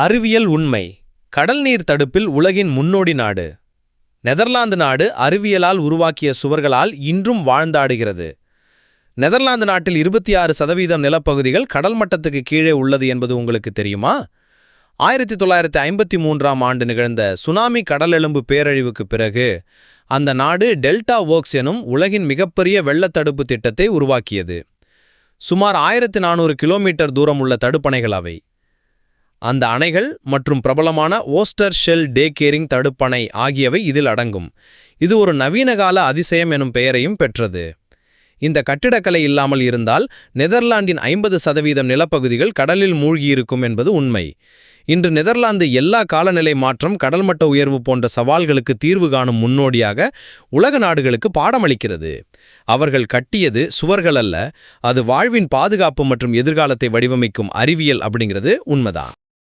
அறிவியல் உண்மை. கடல் நீர் தடுப்பில் உலகின் முன்னோடி நாடு. நெதர்லாந்து நாடு அறிவியலால் உருவாக்கிய சுவர்களால் இன்றும் வாழ்ந்தாடுகிறது. நெதர்லாந்து நாட்டில் இருபத்தி ஆறு சதவீதம் நிலப்பகுதிகள் கடல் மட்டத்துக்கு கீழே உள்ளது என்பது உங்களுக்கு தெரியுமா? ஆயிரத்தி தொள்ளாயிரத்தி ஐம்பத்தி மூன்றாம் ஆண்டு நிகழ்ந்த சுனாமி கடலெலும்பு பேரழிவுக்கு பிறகு அந்த நாடு டெல்டா ஒர்க்ஸ் எனும் உலகின் மிகப்பெரிய வெள்ளத்தடுப்பு திட்டத்தை உருவாக்கியது. சுமார் ஆயிரத்தி நானூறு கிலோமீட்டர் தூரம் உள்ள தடுப்பணைகள் அவை. அந்த அணைகள் மற்றும் பிரபலமான ஓஸ்டர் ஷெல் டே கேரிங் தடுப்பணை ஆகியவை இதில் அடங்கும். இது ஒரு நவீனகால அதிசயம் எனும் பெயரையும் பெற்றது. இந்த கட்டிடக்கலை இல்லாமல் இருந்தால் நெதர்லாந்தின் ஐம்பது சதவீதம் நிலப்பகுதிகள் கடலில் மூழ்கியிருக்கும் என்பது உண்மை. இன்று நெதர்லாந்து எல்லா காலநிலை மாற்றம் கடல்மட்ட உயர்வு போன்ற சவால்களுக்கு தீர்வு காணும் முன்னோடியாக உலக நாடுகளுக்கு பாடமளிக்கிறது. அவர்கள் கட்டியது சுவர்கள் அல்ல அது வாழ்வின் பாதுகாப்பு மற்றும் எதிர்காலத்தை வடிவமைக்கும் அறிவியல் அப்படிங்கிறது உண்மைதான்.